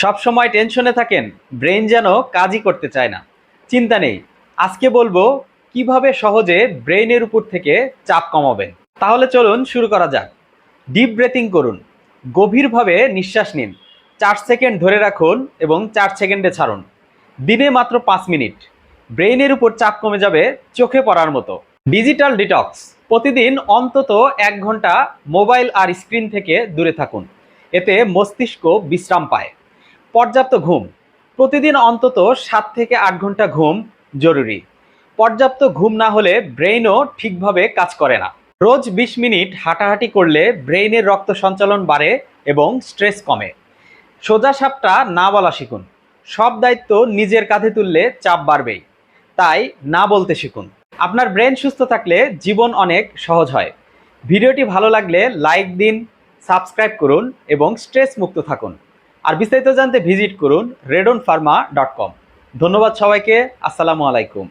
সব সময় টেনশনে থাকেন ব্রেন যেন কাজই করতে চায় না। চিন্তা নেই, আজকে বলব কীভাবে সহজে ব্রেইনের উপর থেকে চাপ কমাবেন। তাহলে চলুন শুরু করা যাক। ডিপ ব্রেথিং করুন, গভীরভাবে নিঃশ্বাস নিন, চার সেকেন্ড ধরে রাখুন এবং চার সেকেন্ডে ছাড়ুন। দিনে মাত্র পাঁচ মিনিট, ব্রেইনের উপর চাপ কমে যাবে চোখে পড়ার মতো। ডিজিটাল ডিটক্স, প্রতিদিন অন্তত এক ঘণ্টা মোবাইল আর স্ক্রিন থেকে দূরে থাকুন, এতে মস্তিষ্ক বিশ্রাম পায়। পর্যাপ্ত ঘুম। প্রতিদিন অন্তত সাত থেকে আট ঘণ্টা ঘুম জরুরি। পর্যাপ্ত ঘুম না হলে ব্রেইনও ঠিকভাবে কাজ করে না। রোজ বিশ মিনিট হাঁটাহাঁটি করলে ব্রেইনের রক্ত সঞ্চালন বাড়ে এবং স্ট্রেস কমে। সোজা সাপটা না বলা শিখুন। সব দায়িত্ব নিজের কাঁধে তুললে চাপ বাড়বেই। তাই না বলতে শিখুন। আপনার ব্রেন সুস্থ থাকলে জীবন অনেক সহজ হয়। ভিডিওটি ভালো লাগলে লাইক দিন, সাবস্ক্রাইব করুন এবং স্ট্রেস মুক্ত থাকুন। আর বিস্তারিত জানতে ভিজিট করুন রেডন ফার্মা ডট কম। ধন্যবাদ সবাইকে আসসালামু আলাইকুম।